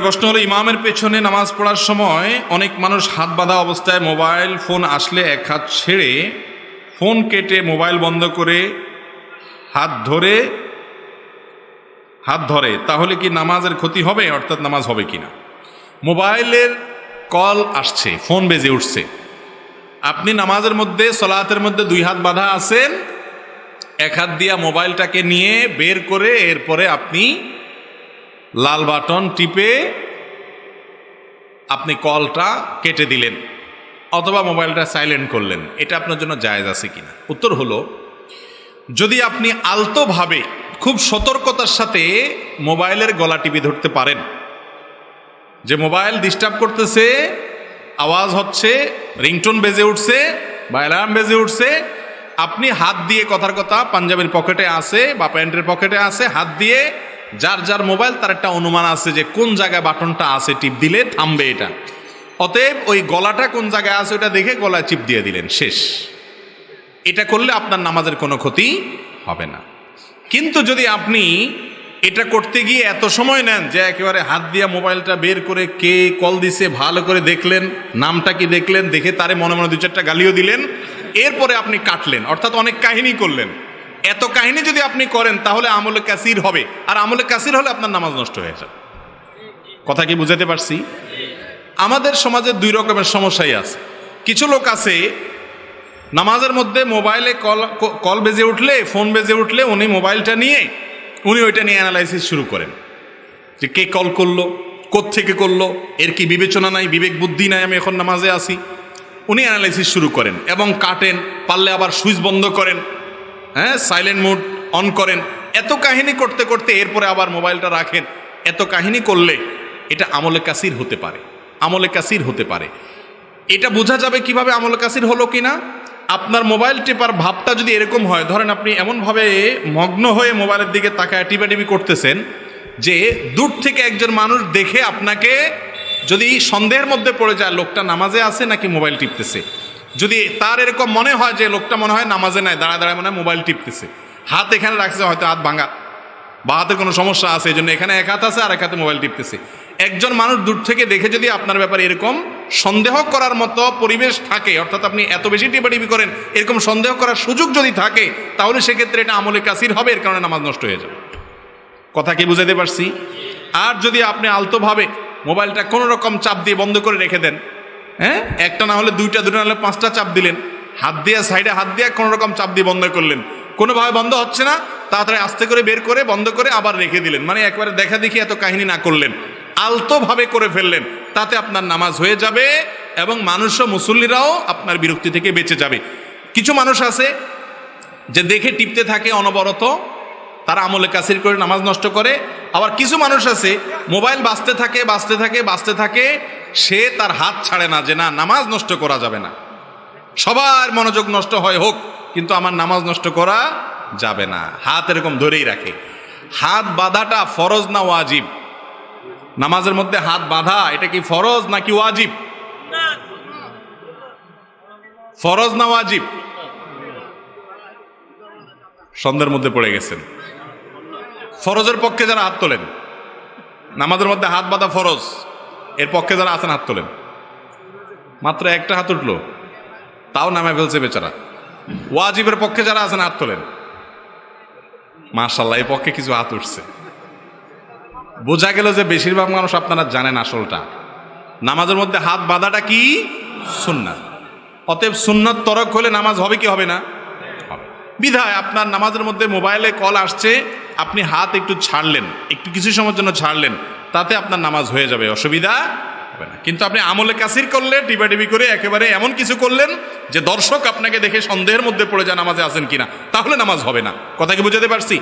প্রশ্ন হলো, ইমামের পেছনে নামাজ পড়ার সময় অনেক মানুষ হাত বাঁধা অবস্থায় মোবাইল ফোন আসলে এক হাত ছেড়ে ফোন কেটে মোবাইল বন্ধ করে হাত ধরে হাত ধরে, তাহলে কি নামাজের ক্ষতি হবে? অর্থাৎ নামাজ হবে কিনা? মোবাইলের কল আসছে, ফোন বেজে উঠছে। আপনি নামাজের মধ্যে, সলাতের মধ্যে দুই হাত বাঁধা আছেন, এক হাত দিয়া মোবাইলটাকে নিয়ে বের করে এরপরে আপনি লাল বাটন টিপে আপনি কলটা কেটে দিলেন অথবা মোবাইলটা সাইলেন্ট করলেন। এটা আপনার জন্য জায়েজ আছে কিনা? উত্তর হলো, যদি আপনি আলতোভাবে, খুব সতর্কতার সাথে মোবাইলের গলা টিপে ধরতে পারেন, যে মোবাইল ডিস্টার্ব করতেছে, আওয়াজ হচ্ছে, রিংটোন বেজে উঠছে বা অ্যালার্ম বেজে উঠছে, আপনি হাত দিয়ে কথার কথা পাঞ্জাবের পকেটে আছে বা প্যান্টের পকেটে আছে, হাত দিয়ে যার যার মোবাইল, তার একটা অনুমান আছে যে কোন জায়গায় বাটনটা আছে, টিপ দিলে থামবে এটা। অতএব ওই গলাটা কোন জায়গায় আছে, ওটা দেখে গলায় চিপ দিয়ে দিলেন, শেষ। এটা করলে আপনার নামাজের কোনো ক্ষতি হবে না। কিন্তু যদি আপনি এটা করতে গিয়ে এত সময় নেন যে একেবারে হাত দিয়া মোবাইলটা বের করে কে কল দিছে, ভালো করে দেখলেন, নামটা কি দেখলেন, দেখে তারে মনে মনে দু চারটা গালিও দিলেন, এরপরে আপনি কাটলেন। অর্থাৎ অনেক কাহিনী করলেন। এত কাহিনী যদি আপনি করেন, তাহলে আমলে কাসির হবে। আর আমলে কাসির হলে আপনার নামাজ নষ্ট হয়ে যাবে। কথা কি বুঝাতে পারছি? আমাদের সমাজে দুই রকমের সমস্যাই আছে। কিছু লোক আছে, নামাজের মধ্যে মোবাইলে কল কল বেজে উঠলে, ফোন বেজে উঠলে উনি মোবাইলটা নিয়ে, উনি ওইটা নিয়ে অ্যানালাইসিস শুরু করেন। যে কে কল করল থেকে করল, এর কি বিবেচনা নাই, বিবেক বুদ্ধি নাই, আমি এখন নামাজে আসি উনি অ্যানালাইসিস শুরু করেন এবং কাটেন, পারলে আবার সুইচ বন্ধ করেন। হ্যাঁ সাইলেন্ট মুড অন করেন। এত কাহিনী করতে করতে এরপরে আবার মোবাইলটা রাখেন। এত কাহিনী করলে এটা আমলে কাসির হতে পারে। আমলে কাসির হতে পারে। এটা বোঝা যাবে কীভাবে আমল কাসির হলো কিনা? আপনার মোবাইল টেপার ভাবটা যদি এরকম হয়, ধরেন আপনি এমনভাবে মগ্ন হয়ে মোবাইলের দিকে তাকায় টিপাটিপি করতেছেন যে দূর থেকে একজন মানুষ দেখে আপনাকে যদি সন্দেহের মধ্যে পড়ে যায়, লোকটা নামাজে আছে নাকি মোবাইল টিপতেছে? যদি তার এরকম মনে হয় যে লোকটা মনে হয় নামাজে নাই, দাঁড়ায় দাঁড়ায় মনে হয় মোবাইল টিপতেছে, হাত এখানে রাখছে, হয়তো হাত ভাঙা, বা হাতে কোনো সমস্যা আছে, এই জন্য এখানে এক হাত আছে আর এক হাতে মোবাইল টিপতেছে। একজন মানুষ দূর থেকে দেখে যদি আপনার ব্যাপারে এরকম সন্দেহ করার মতো পরিবেশ থাকে, অর্থাৎ আপনি এত বেশি টিপাটিপি করেন, এরকম সন্দেহ করার সুযোগ যদি থাকে, তাহলে সেক্ষেত্রে এটা আমলে কাসির হবে, এর কারণে নামাজ নষ্ট হয়ে যাবে। কথা কি বুঝাইতে পারছি? আর যদি আপনি আলতোভাবে মোবাইলটা কোনো রকম চাপ দিয়ে বন্ধ করে রেখে দেন হ্যাঁ? একটা না হলে দুইটা দুটো না হলে পাঁচটা চাপ দিলেন। হাত দিয়ে সাইডে হাত দিয়ে কোনো রকম চাপ দিয়ে বন্ধ করলেন। কোনোভাবে বন্ধ হচ্ছে না, তাড়াতাড়ি আস্তে করে বের করে, বন্ধ করে আবার রেখে দিলেন। মানে একবারে দেখা দেখি এত কাহিনী না করলেন। আলতোভাবে করে ফেললেন। তাতে আপনার নামাজ হয়ে যাবে এবং মানুষও মুসল্লিরাও আপনার বিরক্তি থেকে বেঁচে যাবে। কিছু মানুষ আছে যে দেখে টিপতে থাকে অনবরত, তারা আমলে কাসির করে নামাজ নষ্ট করে। আবার কিছু মানুষ আছে, মোবাইল বাঁচতে থাকে বাঁচতে থাকে বাঁচতে থাকে সে তার হাত ছাড়ে না যে না, নামাজ নষ্ট করা যাবে না। সবার মনোযোগ নষ্ট হয়, হোক, কিন্তু আমার নামাজ নষ্ট করা যাবে না। হাত এরকম ধরেই রাখে। হাত বাঁধাটা ফরজ না ওয়াজিব? নামাজের মধ্যে হাত বাঁধা, এটা কি ফরজ নাকি ওয়াজিব? ফরজ না ওয়াজিব? সন্ধ্যের মধ্যে পড়ে গেছেন। ফরজের পক্ষে যারা হাত তোলেন, নামাজের মধ্যে হাত বাঁধা ফরজ। এর পক্ষে যারা আছেন হাত তোলেন। মাত্র একটা হাত উঠল। তাও নামে ফেলছে বেচারা। ওয়াজিবের পক্ষে যারা আছেন হাত তোলেন। মার্শাল্লাহ এই পক্ষে কিছু হাত উঠছে। বোঝা গেল যে বেশিরভাগ মানুষ আপনারা জানেন আসলটা। নামাজের মধ্যে হাত বাঁধাটা কি? সুন্নাত। অতএব সুন্নত তরক হলে নামাজ হবে কি হবে না? বিধায় আপনার নামাজের মধ্যে মোবাইলে কল আসছে, আপনি হাত একটু ছাড়লেন, একটু কিছু সময়ের জন্য ছাড়লেন তাতে আপনার নামাজ হয়ে যাবে, অসুবিধা হবে না। কিন্তু আপনি আমলে কাসির করলে, টিপাটিপি করে একেবারে এমন কিছু করলেন যে দর্শক আপনাকে দেখে সন্দেহের মধ্যে পড়ে যা নামাজে আসেন কিনা। তাহলে নামাজ হবে না। কথা কি বুঝাতে পারছি?